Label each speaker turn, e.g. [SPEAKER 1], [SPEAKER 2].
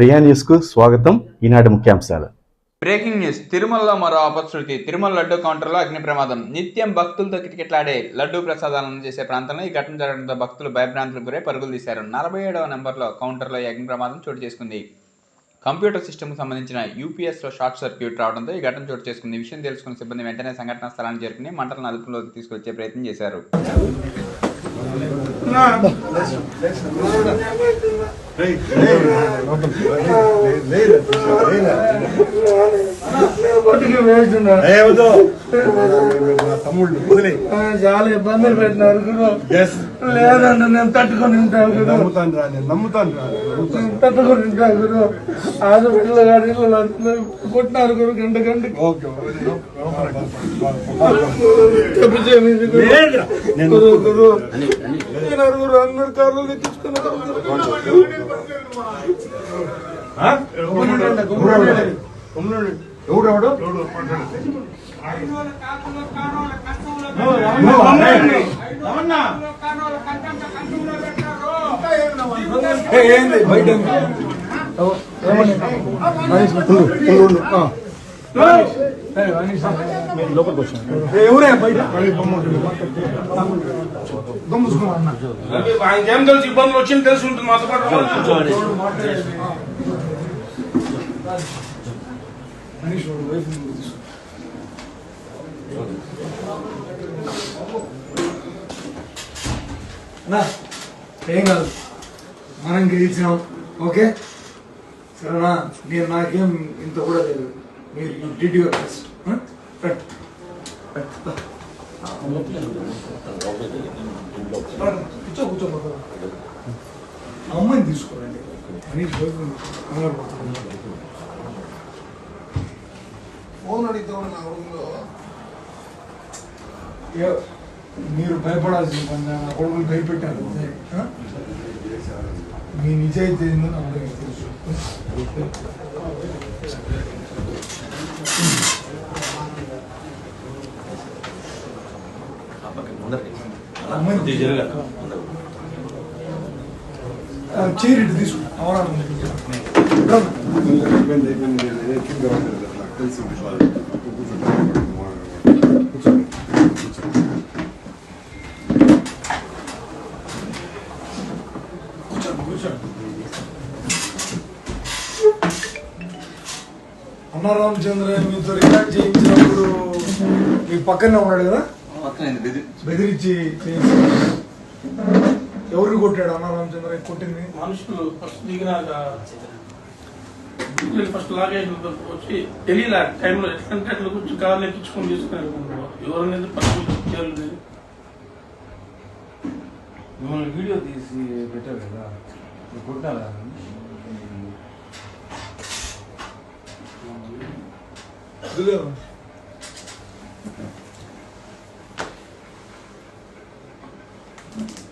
[SPEAKER 1] ప్రియా న్యూస్కు స్వాగతం. ఈనాటి ముఖ్యాంశాలు.
[SPEAKER 2] Breaking news. తిరుమలలో మరో అపశృతి తిరుమల లడ్డు కౌంటర్లో అగ్ని ప్రమాదం. నిత్యం భక్తులతో కిటకిటలాడే లడ్డు ప్రసాదాలను అందజేసే ప్రాంతంలో ఈ ఘటన జరగడంతో భక్తులు భయభ్రాంతులకు గురై పరుగులు తీశారు. నలభై ఏడవ నెంబర్లో కౌంటర్లో ఈ అగ్ని ప్రమాదం చోటు చేసుకుంది. కంప్యూటర్ సిస్టమ్కి సంబంధించిన యూపీఎస్లో షార్ట్ సర్క్యూట్ రావడంతో ఈ ఘటన చోటు చేసుకుంది. విషయం తెలుసుకున్న సిబ్బంది వెంటనే సంఘటనా స్థలానికి చేరుకుని మంటలను అదుపులోకి తీసుకొచ్చే ప్రయత్నం చేశారు.
[SPEAKER 3] తమ్ముళ్ళు వదిలే
[SPEAKER 4] చాలా ఇబ్బందులు పెట్టినారు గురు లేదండి నేను తట్టుకొని ఉంటాను
[SPEAKER 3] నమ్ముతాను రా నేను నమ్ముతాను రా
[SPEAKER 4] తట్టుకొని ఉంటాను గురు హాస్పిటల్ కొట్టినారు గురు గంట గంట
[SPEAKER 3] ఓకే
[SPEAKER 4] చెప్పు చేయలేదు గురు. గురు గురు పోయినారు గురు అందరు కార్లు తెచ్చుకున్నారు
[SPEAKER 3] ఎవడు ఎవడు ఏంది బయట ఎవరే బయట
[SPEAKER 5] ఆయనకేం తెలుసు ఇబ్బందులు వచ్చింది తెలిసి ఉంటుంది మాతో పాటు
[SPEAKER 4] నా, ఏం కాదు మనం గెలిచినాం ఓకే సరేనా నేను నాకేం ఇంత కూడా తెలియదు మీరు యూ డిడ్ యువర్ బెస్ట్ కూర్చో కూర్చో. అమ్మాయిని తీసుకోరండి. పడుతుంది. ఫోన్ అడిగితే నా రూమ్లో ఏ- మీరు భయపడాల్సిన పని. నా కొడుకులు భయపెట్టారు? మీ నిజాయితీ ఏందో నాకు అందరికీ తెలుసు
[SPEAKER 3] ಚೇರ್ ಹಿಡಿದು
[SPEAKER 4] ಅವರ Thank you. రామచంద్ర మీతో రికార్డ్ చేయించినప్పుడు మీ పక్కనే ఉన్నాడు కదా? బెదిరించి చేయించి ఎవరిని కొట్టాడు అన్న రామచంద్ర కొట్టింది?
[SPEAKER 5] మనుషులు ఫస్ట్ దిగినాక వీళ్ళు ఫస్ట్ లాగేజ్ వచ్చి తెలియలే టైంలో ఎట్లంటే అట్లా కూర్చొని కార్లు ఎక్కించుకొని తీసుకున్నారు ఎవరిని ఎందుకు పట్టుకుంటారు చేయాలి
[SPEAKER 6] మిమ్మల్ని వీడియో తీసి పెట్టారు కదా? మీరు Entendeu?
[SPEAKER 4] Thank